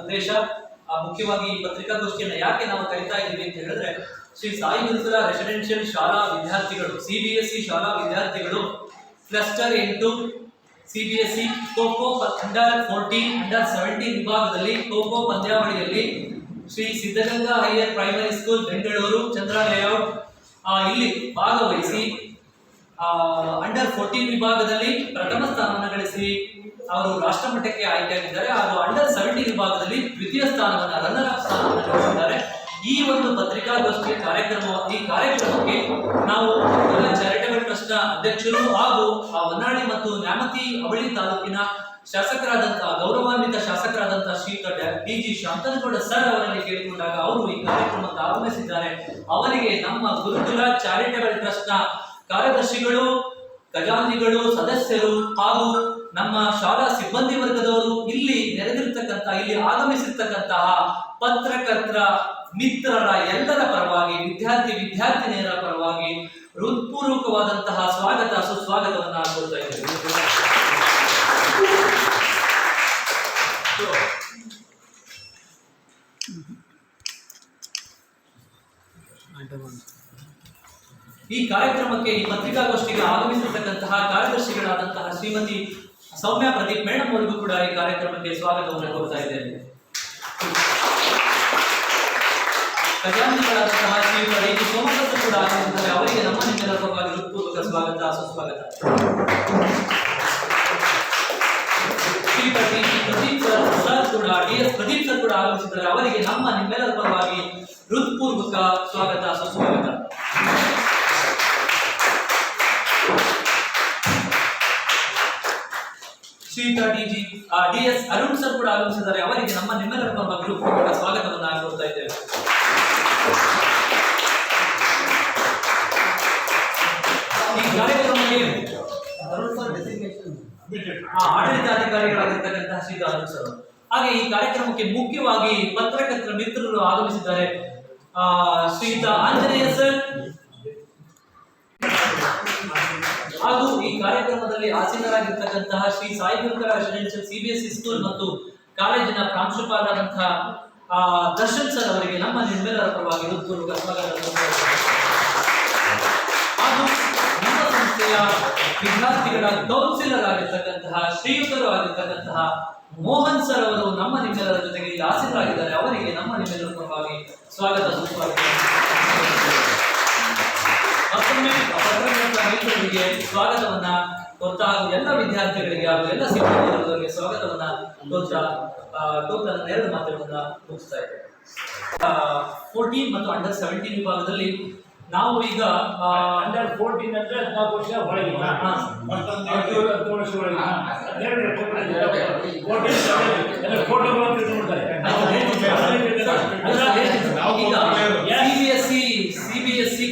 ಉದ್ದೇಶ ಮುಖ್ಯವಾಗಿ ಈ ಪತ್ರಿಕಾಗೋಷ್ಠಿಯನ್ನ ಯಾಕೆ ನಾವು ಕರಿತಾ ಇದ್ದೀವಿ ಅಂತ ಹೇಳಿದ್ರೆ, ಶ್ರೀ ಸಾಯಿ ಗುರುಕುಲ ರೆಸಿಡೆನ್ಷಿಯಲ್ ಶಾಲಾ ವಿದ್ಯಾರ್ಥಿಗಳು, ಸಿ ಬಿ ಎಸ್ ಸಿ ಶಾಲಾ ವಿದ್ಯಾರ್ಥಿಗಳು, ಕ್ಲಸ್ಟರ್ ಎಂಟು, C B S kho kho under fourteen, under seventeen ವಿಭಾಗದಲ್ಲಿ ಖೋಖೋ ಪಂದ್ಯಾವಳಿಯಲ್ಲಿ Shri Siddaganga higher primary school, Bengaluru Chandra layout ಇಲ್ಲಿ ಭಾಗವಹಿಸಿ ಅಂಡರ್ ಫೋರ್ಟೀನ್ ವಿಭಾಗದಲ್ಲಿ ಪ್ರಥಮ ಸ್ಥಾನವನ್ನು ಗಳಿಸಿ ಅವರು ರಾಷ್ಟ್ರಮಟ್ಟಕ್ಕೆ ಆಯ್ಕೆಯಾಗಿದ್ದಾರೆ ಹಾಗೂ ಅಂಡರ್ ಸೆವೆಂಟೀನ್ ವಿಭಾಗದಲ್ಲಿ ದ್ವಿತೀಯ ಸ್ಥಾನವನ್ನು ರನ್ನರ್ ಅಪ್ ಸ್ಥಾನವನ್ನು ಗಳಿಸಿದ್ದಾರೆ. ಈ ಒಂದು ಪತ್ರಿಕಾಗೋಷ್ಠಿಯ ಕಾರ್ಯಕ್ರಮ, ಈ ಕಾರ್ಯಕ್ರಮಕ್ಕೆ ನಾವು ಚಾರಿಟಬಲ್ ಟ್ರಸ್ಟ್ ಅಧ್ಯಕ್ಷರು ಹಾಗೂ ಹೊನ್ನಾಳಿ ಮತ್ತು ನ್ಯಾಮತಿ ಅವಳಿ ತಾಲೂಕಿನ ಶಾಸಕರಾದಂತಹ ಗೌರವಾನ್ವಿತ ಶಾಸಕರಾದಂತಹ Shri D G Shanthanagowda sir ಅವರಲ್ಲಿ ಕೇಳಿಕೊಂಡಾಗ ಅವರು ಈ ಕಾರ್ಯಕ್ರಮಕ್ಕೆ ಆಗಮಿಸಿದ್ದಾರೆ ಅವರಿಗೆ ನಮ್ಮ ಗುರುಕುಲ ಚಾರಿಟಬಲ್ ಟ್ರಸ್ಟ್ ಕಾರ್ಯದರ್ಶಿಗಳು ಖಜಾಂಜಿಗಳು ಸದಸ್ಯರು ಹಾಗೂ ನಮ್ಮ ಶಾಲಾ ಸಿಬ್ಬಂದಿ ವರ್ಗದವರು ಇಲ್ಲಿ ನೆರೆದಿರ್ತಕ್ಕಂತಹ ಇಲ್ಲಿ ಆಗಮಿಸಿರ್ತಕ್ಕಂತಹ ಪತ್ರಕರ್ತರ ಮಿತ್ರರ ಎಲ್ಲರ ಪರವಾಗಿ, ವಿದ್ಯಾರ್ಥಿ ವಿದ್ಯಾರ್ಥಿನಿಯರ ಪರವಾಗಿ ಹೃತ್ಪೂರ್ವಕವಾದಂತಹ ಸ್ವಾಗತ, ಸುಸ್ವಾಗತವನ್ನು ಕೊಡ್ತಾ ಇದ್ದೇವೆ ಈ ಕಾರ್ಯಕ್ರಮಕ್ಕೆ ಈ ಪತ್ರಿಕಾಗೋಷ್ಠಿಗೆ ಆಗಮಿಸಿರ್ತಕ್ಕಂತಹ ಕಾರ್ಯದರ್ಶಿಗಳಾದಂತಹ ಶ್ರೀಮತಿ ಸೌಮ್ಯ ಪ್ರದೀಪ್ ಮೇಡಮ್ ಅವರಿಗೂ ಕೂಡ ಈ ಕಾರ್ಯಕ್ರಮಕ್ಕೆ ಸ್ವಾಗತವನ್ನು ಕೋರ್ತಾ ಇದ್ದೇನೆ. ಖಜಾಂಚಿಗಳಾದಂತಹ ಶ್ರೀಯುತ ಡಿ ಜಿ ಸೋಮದತ್ತ ಕೂಡ ಆಗಮಿಸಿದ್ದಾರೆ ಅವರಿಗೆ ನಮ್ಮ ನಿಮ್ಮೆಲ್ಲರ ಪರವಾಗಿ ಹೃತ್ಪೂರ್ವಕ ಸ್ವಾಗತ, ಸುಸ್ವಾಗತ. Shriyut D G Pradeep sir sir ಕೂಡ, ಡಿ ಎಸ್ ಪ್ರದೀಪ್ ಸರ್ ಕೂಡ ಆಗಮಿಸಿದ್ದಾರೆ. ಅವರಿಗೆ ನಮ್ಮ ನಿಮ್ಮೆಲ್ಲರ ಪರವಾಗಿ ಹೃತ್ಪೂರ್ವಕ ಸ್ವಾಗತ, ಸುಸ್ವಾಗತ. Shriyut D G D S Arun sir ಕೂಡ ಆಗಮಿಸಿದ್ದಾರೆ. ಅವರಿಗೆ ನಮ್ಮ ನಿಮ್ಮೆಲ್ಲರ ಪರವಾಗಿ ಗ್ರೂಪ್ ಸ್ವಾಗತವನ್ನು ಕೋರ್ತಾ ಇದ್ದೇವೆ. ಈ ಕಾರ್ಯಕ್ರಮಕ್ಕೆ ಆ, ಆಡಳಿತಾಧಿಕಾರಿಗಳಾಗಿರ್ತಕ್ಕಂತಹ ಶ್ರೀಯುತ ಅರುಣ್ ಸರ್ ಹಾಗೆ ಈ ಕಾರ್ಯಕ್ರಮಕ್ಕೆ ಮುಖ್ಯವಾಗಿ ಪತ್ರಕರ್ತರ ಮಿತ್ರರು ಆಗಮಿಸಿದ್ದಾರೆ. ಆ, ಶ್ರೀಯುತ ಆಂಜನೇಯ ಸರ್. ಹಾಗೂ ಕಾರ್ಯಕ್ರಮದಲ್ಲಿ ಆಸೀನರಾಗಿರ್ತಕ್ಕಂತಹ Shri Sai Gurukara residential CBSE school ಮತ್ತು ಕಾಲೇಜಿನ ಪ್ರಾಂಶುಪಾಲರಾದಂತಹ ಆ, ದರ್ಶನ್ ಸರ್ ಅವರಿಗೆ ನಮ್ಮ ನಿಮ್ಮೆಲ್ಲರ ಪರವಾಗಿ ಹಾಗೂ ನಮ್ಮ ಸಂಸ್ಥೆಯ ವಿದ್ಯಾರ್ಥಿಗಳ ಕೌನ್ಸಿಲರ್ ಆಗಿರ್ತಕ್ಕಂತಹ ಶ್ರೀಯುತರು ಆಗಿರ್ತಕ್ಕಂತಹ ಮೋಹನ್ ಸರ್ ಅವರು ನಮ್ಮ ನಿಮ್ಮೆಲ್ಲರ ಜೊತೆಗೆ ಇಲ್ಲಿ ಆಸೀನರಾಗಿದ್ದಾರೆ. ಅವರಿಗೆ ನಮ್ಮ ನಿಮ್ಮೆಲ್ಲರ ಪರವಾಗಿ ಸ್ವಾಗತ ಸುಸ್ವಾಗತ ಮಿತ್ರರಿಗೆ ಸ್ವಾಗತವನ್ನ ಕೊಡ್ತಾ ಎಲ್ಲ ವಿದ್ಯಾರ್ಥಿಗಳಿಗೆ ಹಾಗೂ ಎಲ್ಲ ಸಿಬ್ಬಂದಿಗಳಿಗೆ ಸ್ವಾಗತವನ್ನ ಕೊಡ್ತಾ ಎರಡು ಮಾತುಗಳನ್ನ ಮುಗಿಸ್ತಾ ಇದ್ದೇನೆ. ಫೋರ್ಟೀನ್ ಮತ್ತು ಅಂಡರ್ ಸೆವೆಂಟೀನ್ ವಿಭಾಗದಲ್ಲಿ ನಾವು ಈಗ ಅಂಡರ್ ಫೋರ್ಟೀನ್ ಅಂದ್ರೆ ಹದಿನಾಲ್ಕು ವರ್ಷ ಒಳಗಿನ ಹಾ. ಹದಿನೇಳು ಹತ್ತು ವರ್ಷ ಒಳಗಿನ ಹದಿನೇಳು ಫೋರ್ಟೀನ್ ಎಲ್ಲ ಫೋಟೋಗಳು ಅಂತ ಇದು ಮಾಡ್ತಾರೆ ಆಯ್ತು, ಹೇಳ್ತೀನಿ ಸರ್. ಸರ್, ಹೇಳ್ತೀನಿ ಸರ್. ಈಗ ಸಿಬಿಎಸ್ಇ ಸಿಬಿಎಸ್ಇ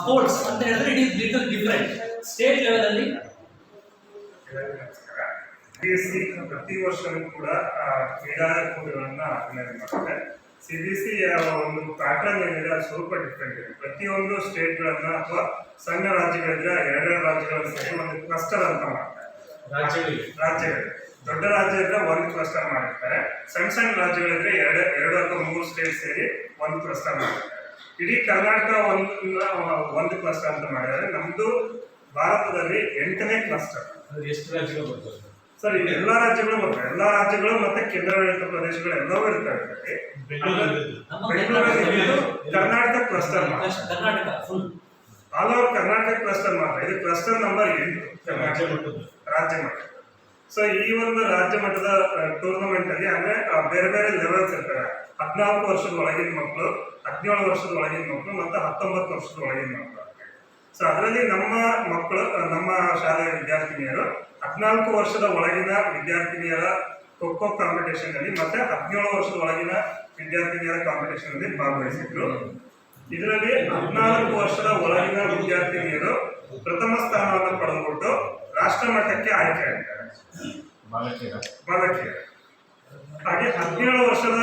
ಸ್ಪೋರ್ಟ್ಸ್ ಅಂತ ಹೇಳಿದ್ರೆ it is little different state level ಅಲ್ಲಿ ಸಿಬಿಎಸ್ಇ ಪ್ರತಿ ವರ್ಷವೂ ಕೂಡ ಆ, ಕ್ರೀಡಾ ಕೂಟಗಳನ್ನ ಆರ್ಗನೈಸ್ ಮಾಡುತ್ತೆ ಸಿ ಒಂದು ಪ್ಯಾಟರ್ನ್ ಏನಿದೆ ಅದು ಸ್ವಲ್ಪ ಡಿಫ್ರೆಂಟ್ ಇದೆ. ಪ್ರತಿಯೊಂದು ಸ್ಟೇಟ್ಗಳನ್ನ ಅಥವಾ ಸಣ್ಣ ರಾಜ್ಯಗಳಿದ್ರೆ ಎರಡೆರಡು ರಾಜ್ಯಗಳನ್ನು ಸೇರಿ ಒಂದು ಕ್ಲಸ್ಟರ್ ಅಂತ ಮಾಡ್ತಾರೆ. ರಾಜ್ಯಗಳು. ದೊಡ್ಡ ರಾಜ್ಯ ಇದ್ರೆ ಒಂದು ಕ್ಲಸ್ಟರ್ ಮಾಡಿರ್ತಾರೆ. ಸಣ್ಣ ಸಣ್ಣ ರಾಜ್ಯಗಳಿದ್ರೆ ಎರಡು ಎರಡು ಅಥವಾ ಮೂರು ಸ್ಟೇಟ್ ಸೇರಿ ಒಂದು ಕ್ಲಸ್ಟರ್ ಮಾಡಿರ್ತಾರೆ. ಇಡೀ ಕರ್ನಾಟಕ ಒಂದು ಒಂದು ಕ್ಲಸ್ಟರ್ ಅಂತ ಮಾಡಿದರೆ ನಮ್ದು ಭಾರತದಲ್ಲಿ ಎಂಟನೇ ಕ್ಲಸ್ಟರ್ ಎಷ್ಟು ರಾಜ್ಯಗಳು ಬರ್ತದೆ ಸರ್? ಇಲ್ಲಿ ಎಲ್ಲಾ ರಾಜ್ಯಗಳು ಬರ್ತವೆ. ಎಲ್ಲಾ ರಾಜ್ಯಗಳು ಮತ್ತೆ ಕೇಂದ್ರಾಡಳಿತ ಪ್ರದೇಶಗಳು ಎಲ್ಲವೂ ಇರ್ತವೆ ಬೆಂಗಳೂರಲ್ಲಿ Karnataka cluster Karnataka all over Karnataka cluster ಮಾತ್ರ. ಇದು ಕ್ಲಸ್ಟರ್ ನಂಬರ್ ಎಂಟು. ರಾಜ್ಯ ಮಟ್ಟ ಸೊ ಈ ಒಂದು ರಾಜ್ಯ ಮಟ್ಟದ ಟೂರ್ನಮೆಂಟ್ ಅಲ್ಲಿ ಅಂದ್ರೆ ಬೇರೆ ಬೇರೆ ಲೆವೆಲ್ಸ್ ಇರ್ತವೆ. ಹದಿನಾಲ್ಕು ವರ್ಷದ ಒಳಗಿನ ಮಕ್ಕಳು ಹದಿನೇಳು ವರ್ಷದ ಒಳಗಿನ ಮಕ್ಕಳು ಮತ್ತು ಹತ್ತೊಂಬತ್ತು ವರ್ಷದ ಒಳಗಿನ ಮಕ್ಕಳು ಸೊ ಅದರಲ್ಲಿ ನಮ್ಮ ಮಕ್ಕಳು ನಮ್ಮ ಶಾಲೆಯ ವಿದ್ಯಾರ್ಥಿನಿಯರು ಹದಿನಾಲ್ಕು ವರ್ಷದ ಒಳಗಿನ ವಿದ್ಯಾರ್ಥಿನಿಯರ ಖೋ ಕಾಂಪಿಟೇಷನ್ ಅಲ್ಲಿ ಮತ್ತೆ ಹದಿನೇಳು ವರ್ಷದ ಒಳಗಿನ ವಿದ್ಯಾರ್ಥಿನಿಯರ ಕಾಂಪಿಟೇಷನ್ ಅಲ್ಲಿ ಭಾಗವಹಿಸಿದ್ರು. ಇದರಲ್ಲಿ ಹದಿನಾಲ್ಕು ವರ್ಷದ ಒಳಗಿನ ವಿದ್ಯಾರ್ಥಿನಿಯರು ಪ್ರಥಮ ಸ್ಥಾನವನ್ನು ಪಡೆದುಕೊಂಡು ರಾಷ್ಟ್ರ ಮಟ್ಟಕ್ಕೆ ಆಯ್ಕೆಯಾಗಿದ್ದಾರೆ ಬಾಲಕಿಯರು? ಹಾಗೆ ಹದಿನೇಳು ವರ್ಷದ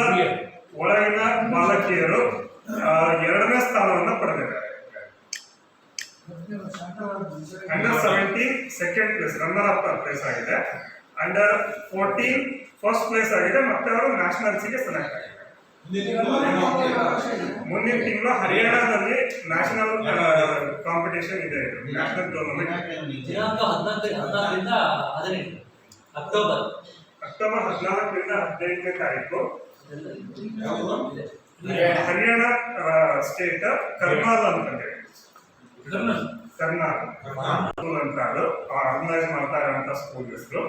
ಒಳಗಿನ ಬಾಲಕಿಯರು ಎರಡನೇ ಸ್ಥಾನವನ್ನು ಪಡೆದಿದ್ದಾರೆ. Under seventeen second place runner up place ಆಗಿದೆ. ಅಂಡರ್ ಫೋರ್ಟೀನ್ ಫಸ್ಟ್ ಪ್ಲೇಸ್ ಆಗಿದೆ, ಮತ್ತೆ ಅವರು ನ್ಯಾಷನಲ್ಸ್ಗೆ ಸೆಲೆಕ್ಟ್ ಆಗಿದ್ದಾರೆ. ಮುಂದಿನ ತಿಂಗಳು ಹರಿಯಾಣದಲ್ಲಿ ನ್ಯಾಷನಲ್ ಕಾಂಪಿಟೇಷನ್ ಇದೆ ನ್ಯಾಷನಲ್ ಟೂರ್ನಮೆಂಟ್ ದಿನಾಂಕ ಹದಿನಾಲ್ಕು ಹದಿನಾಲ್ಕರಿಂದ ಹದಿನೆಂಟು ಅಕ್ಟೋಬರ್. ಅಕ್ಟೋಬರ್ ಹದಿನಾಲ್ಕರಿಂದ ಹದಿನೈದನೇ ತಾರೀಕು. ಹರಿಯಾಣ ಸ್ಟೇಟ್ ಕರ್ನಾಲ್ ಅಂತ ಹೇಳಿ. ಕರ್ನಾಲ್ ಅಂತ ಅದು. ಆರ್ಗನೈಸ್ ಮಾಡ್ತಾ ಇರೋಂಥ ಸ್ಕೂಲ್ ಹೆಸರು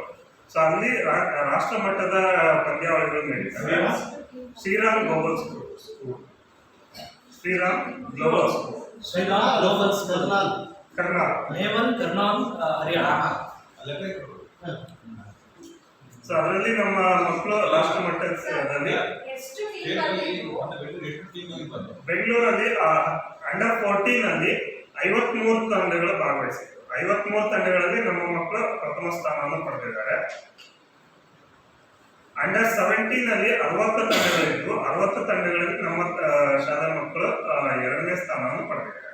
ಸೊ ಅಲ್ಲಿ ರಾಷ್ಟ್ರ ಮಟ್ಟದ ಪಂದ್ಯಾವಳಿಗಳು ನಡೀತವೆ. Shriram global school Shriram global school Shriram global Karnal. Karnal. Naval Karnal Haryana. So ಅದರಲ್ಲಿ ನಮ್ಮ ಮಕ್ಕಳು ರಾಷ್ಟ್ರ ಮಟ್ಟದಲ್ಲಿ ಬೆಂಗಳೂರಲ್ಲಿ ಅಂಡರ್ ಫೋರ್ಟೀನ್ ಅಲ್ಲಿ ಐವತ್ಮೂರು ತಂಡಗಳು ಭಾಗವಹಿಸಿದ್ರು ಐವತ್ಮೂರು ತಂಡಗಳಲ್ಲಿ ನಮ್ಮ ಮಕ್ಕಳು ಪ್ರಥಮ ಸ್ಥಾನವನ್ನು ಪಡೆದಿದ್ದಾರೆ. ಅಂಡರ್ ಸೆವೆಂಟೀನ್ ಅಲ್ಲಿ ಅರವತ್ತು ತಂಡಗಳಿದ್ದು ಅರವತ್ತು ತಂಡಗಳಲ್ಲಿ ನಮ್ಮ ಶಾಲಾ ಮಕ್ಕಳು ಎರಡನೇ ಸ್ಥಾನವನ್ನು ಪಡೆದಿದ್ದಾರೆ.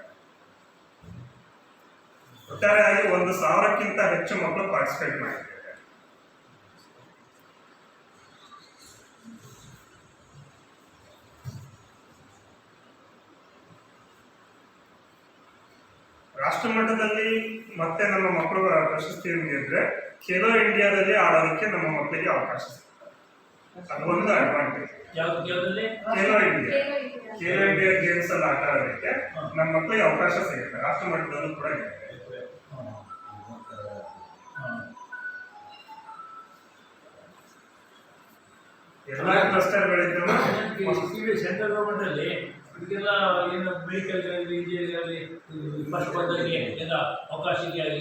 ಒಟ್ಟಾರೆಯಾಗಿ ಒಂದು ಸಾವಿರಕ್ಕಿಂತ ಹೆಚ್ಚು ಮಕ್ಕಳು ಪಾರ್ಟಿಸಿಪೇಟ್ ಮಾಡಿದ್ದಾರೆ. ರಾಷ್ಟ್ರ ಮಟ್ಟದಲ್ಲಿ ಮತ್ತೆ ನಮ್ಮ ಮಕ್ಕಳು ಪ್ರಶಸ್ತಿ ಗೆದ್ರೆ, ಖೇಲೋ ಇಂಡಿಯಾದಲ್ಲಿ ಆಡೋದಕ್ಕೆ ನಮ್ಮ ಮಕ್ಕಳಿಗೆ ಅವಕಾಶ ಸಿಗ್ತದೆ ಒಂದು advantage Khelo India. Khelo India. Games ಅಲ್ಲಿ ಆಟ ಆಡೋದಕ್ಕೆ ನಮ್ಮ ಮಕ್ಕಳಿಗೆ ಅವಕಾಶ ಸಿಗುತ್ತೆ. ರಾಷ್ಟ್ರ ಮಟ್ಟದಲ್ಲೂ ಕೂಡ ಇದೆ. ಎಲ್ಲ ಕ್ಲಸ್ಟರ್ಗಳಿದ್ದಾವೆ ಸೆಂಟ್ರಲ್ ಗೌರ್ಮೆಂಟ್ ಅಲ್ಲಿ ಇದಕ್ಕೆಲ್ಲ ಏನು ಮೆಡಿಕಲ್ ಇಂಜಿನಿಯರಿಂಗ್ ಆಗಲಿ ಫಸ್ಟ್ ಪದವಿಗೆ ಎಲ್ಲ ಅವಕಾಶಕ್ಕೆ ಆಗಲಿ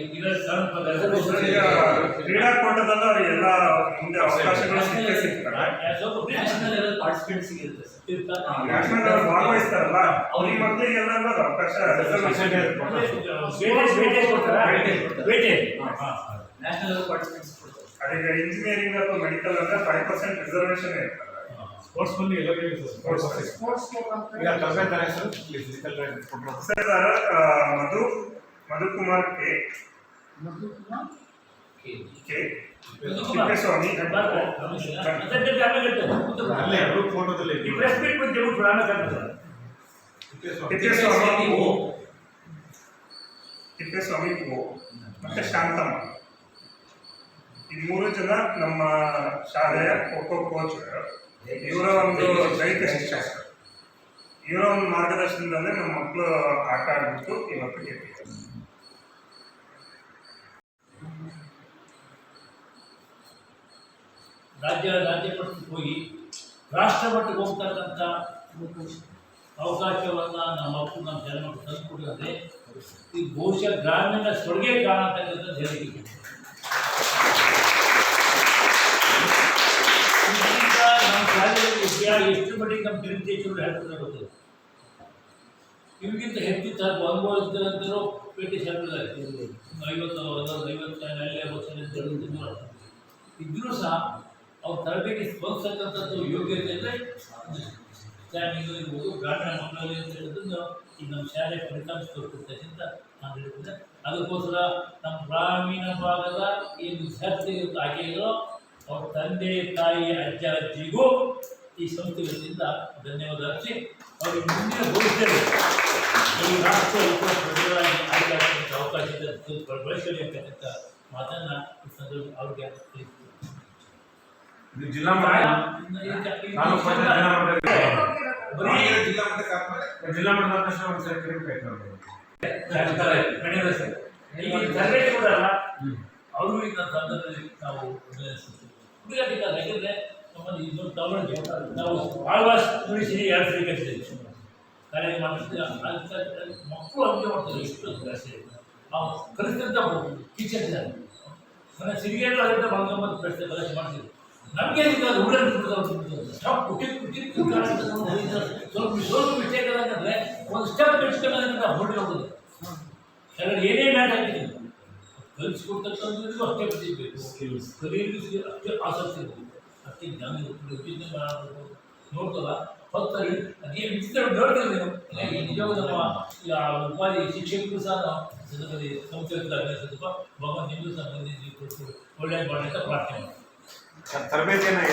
ಕ್ರೀಡಾಕೂಟದಲ್ಲೂ ಎಲ್ಲ ಮುಂದೆ ಅವಕಾಶಗಳು ಸಿಕ್ಕೇ ಸಿಗ್ತವೆ. ನ್ಯಾಷನಲ್ ಲೆವೆಲ್ ಪಾರ್ಟಿಸಿಪೆಂಟ್ ಸಿಗುತ್ತೆ. ಸರ್ ನ್ಯಾಷನಲ್ ಅವ್ರು ಭಾಗವಹಿಸ್ತಾರಲ್ಲ ಅವ್ರಿಗೆ ಮಕ್ಕಳಿಗೆಲ್ಲ ಅವಕಾಶ ರಿಸರ್ವೇಶನ್ ವೇಟೇಜ್ ಕೊಡ್ತಾರಾ. ವೇಟೇಜ್ ನ್ಯಾಷನಲ್ ಲೆವೆಲ್ ಪಾರ್ಟಿಸಿಪೇಟ್ಸ್ ಕೊಡ್ತಾರೆ. ಅದೀಗ ಇಂಜಿನಿಯರಿಂಗ್ ಅಥವಾ ಮೆಡಿಕಲ್ ಅಂದ್ರೆ ಫೈವ್ ಪರ್ಸೆಂಟ್ ರಿಸರ್ವೇಶನ್ ಇರ್ತದೆ. ಸ್ಪೋರ್ಟ್ಸ್ ಬಂದು ಎಲ್ಲ. ಸ್ಪೋರ್ಟ್ಸ್. ಈಗ ಹೆಸರು ಫಿಸಿಕಲ್ ಕೊಟ್ಟರು ಹೆಸರುದಾರ ಆ, ಮಧು ಮಧುಕುಮಾರ್ ಕೆ. ಕೆ. ತಿಪ್ಪೇಸ್ವಾಮಿ ಅಲ್ಲೇ ಅವರು ಫೋಟೋದಲ್ಲಿ ಪ್ರೆಸ್ ಮೀಟ್ ಬಗ್ಗೆ ಪುರಾಣ ಕನ್ನಡ ತಿಪ್ಪೇಸ್ವಾಮಿ ಓ. ತಿಪ್ಪೇಸ್ವಾಮಿ ಓ. ಮತ್ತೆ ಶಾಂತಮ್ಮ. ಈ ಮೂರು ಜನ ನಮ್ಮ ಶಾಲೆಯ ಖೋಖೋ ಕೋಚ್ ಇವರ ಒಂದು ದೈಹಿಕ ಶಿಕ್ಷಣ ಇವರ ಒಂದು ಮಾರ್ಗದರ್ಶನದಲ್ಲೇ ನಮ್ಮ ಮಕ್ಕಳು ಆಟ ಆಡ್ಬಿಟ್ಟು ಇವತ್ತು ಗೆದ್ದಿದ್ದಾರೆ. ರಾಜ್ಯ ರಾಜ್ಯ ಮಟ್ಟಕ್ಕೆ ಹೋಗಿ ರಾಷ್ಟ್ರ ಮಟ್ಟಕ್ಕೆ ಹೋಗ್ತಕ್ಕಂಥ ಅವಕಾಶವನ್ನು ನಮ್ಮ ಮಕ್ಕಳು ನಮ್ಮ ಜನಮಕ್ಕಳು ತಂದುಕೊಡಿದ್ರೆ ಈ ಬಹುಶಃ ಗ್ರಾಮೀಣ ಸ್ವರ್ಗೆ ಕಾಣತಕ್ಕಂಥ ಹೇಳಿಕೆ ಶಾಲೆಯಲ್ಲಿ ಎಷ್ಟು ಮಟ್ಟಿಗೆ ನಮ್ಮ ಡಿರಿಟೇಚರ್ ಹೇಳ್ತಾರೆ ಗೊತ್ತಿಲ್ಲ ಹೆಚ್ಚು ತರ್ಕ ಅನುಭವಿಸಿದಂತರೂ ಪೇಟೆ ಶಾಲೆಗಳಲ್ಲಿ ಐವತ್ತು ಒಂದು ಐವತ್ತು ಅಲ್ಲೇ ವರ್ಷ ಇದ್ರೂ ಸಹ ಅವ್ರ ತರಬೇತಿ ಸ್ಪಂದಿಸತಕ್ಕಂಥದ್ದು ಯೋಗ್ಯತೆ ಅಂದರೆ ಇರ್ಬೋದು ಗ್ರಾಮೀಣ ಮಕ್ಕಳಲ್ಲಿ ಅಂತ ಹೇಳಿದ್ರು ಈಗ ನಮ್ಮ ಶಾಲೆ ಫಲಿತಾಂಶ ತೋರಿಸುತ್ತೆ ಅಂತ ನಾನು ಹೇಳ್ತಿದ್ದೆ ಅದಕ್ಕೋಸ್ಕರ ನಮ್ಮ ಗ್ರಾಮೀಣ ಭಾಗದ ಏನು ವಿದ್ಯಾರ್ಥಿ ಆಕೆಯೋ ಅವ್ರ ತಂದೆ ತಾಯಿ ಅಜ್ಜ ಅಜ್ಜಿಗೂ ಈ ಸಂಸ್ಥೆ ವತಿಯಿಂದ ಧನ್ಯವಾದ ಅರ್ಪಿಸಿ ಅವರಿಗೆ ಮುಂದಿನ ಭವಿಷ್ಯದಲ್ಲಿ ಈ ರಾಷ್ಟ್ರ ಪ್ರಜೆಗಳಾಗಿ ಆಯ್ಕೆ ಅವಕಾಶ ಬಳಸಲಿ ಅಂತಕ್ಕಂಥ ಮಾತನ್ನ ಈ ಸಂದರ್ಭ ಅವ್ರಿಗೆ ಜಿಲ್ಲಾ ಜಿಲ್ಲಾ ಮಟ್ಟದ ಅವರು ಈಗ ಸಂದರ್ಭದಲ್ಲಿ ನಾವು ಅಭಿನಯಿಸ್ತೀವಿ. ಯಾಕಂದರೆ ನಮ್ಮಲ್ಲಿ ಇದೊಂದು ತಗೊಂಡು ನಾವು ಆಳ್ವಾಸ್ ಉಳಿಸಿ ಎರಡು ಕಟ್ಟಿದ್ದೀವಿ ಕಾರ್ಯ ಮಾಡಿಸ್ತೀವಿ ಮಕ್ಕಳು ಹಂಗೆ ಮಾಡ್ತಾರೆ ಎಷ್ಟು ಜಾಸ್ತಿ ನಾವು ಕಲಿತಂತ ಟೀಚರ್ ಮನೆ ಸಿರಿಗೆಲ್ಲ ಅದರಿಂದ ಬಂಗಮ್ಮನ ಪ್ರಶ್ನೆ ಕಲೆಕ್ಟ್ ಮಾಡ್ತೀವಿ ನಮಗೆ ಸ್ವಲ್ಪ ಸ್ವಲ್ಪ ಮಿಸ್ಟೇಕ್ ಅಂದರೆ ಒಂದು ಸ್ಟೆಪ್ ಬೆಳೆಸ್ಕೊಳ್ಳೋದ್ರಿಂದ ಹೊರಡಿ ಹೋಗೋದು ಏನೇ ಮ್ಯಾಟ್ ಹಾಕಿದ್ದೀನಿ ಕಲಿಸ್ಕೊಡ್ತಕ್ಕಂಥದ್ದು ಅಷ್ಟೇ ಪ್ರತಿಬೇಕು ಕಲಿಯಲಿಕ್ಕೆ ಅಷ್ಟೇ ಆಸಕ್ತಿ ಇರಬೇಕು ಅಷ್ಟೇ ಜ್ಞಾನ ಇರಬೇಕು ಯೋಚನೆ ಮಾಡಬೇಕು ನೋಡ್ತಲ್ಲ ಹೊತ್ತಲ್ಲಿ ಅದೇ ವಿಚಿತ್ರ ನೋಡ್ತಾರೆ ನೀವು. ಈ ನಿಜವಾದ ನಮ್ಮ ಉಪಾಧಿ ಶಿಕ್ಷಕರು ಸಹ ಸಂದರ್ಭದಲ್ಲಿ ಸಂಸ್ಕೃತ ಅಭ್ಯಾಸ ಭಗವಂತ ನಿಮಗೂ ಸಹ ಬಂದು ನೀವು ಕೊಟ್ಟು ಒಳ್ಳೆಯ ಮಾಡಿ ಅಂತ ಪ್ರಾರ್ಥನೆ ಮಾಡಿ ತರಬೇತಿಯನ್ನು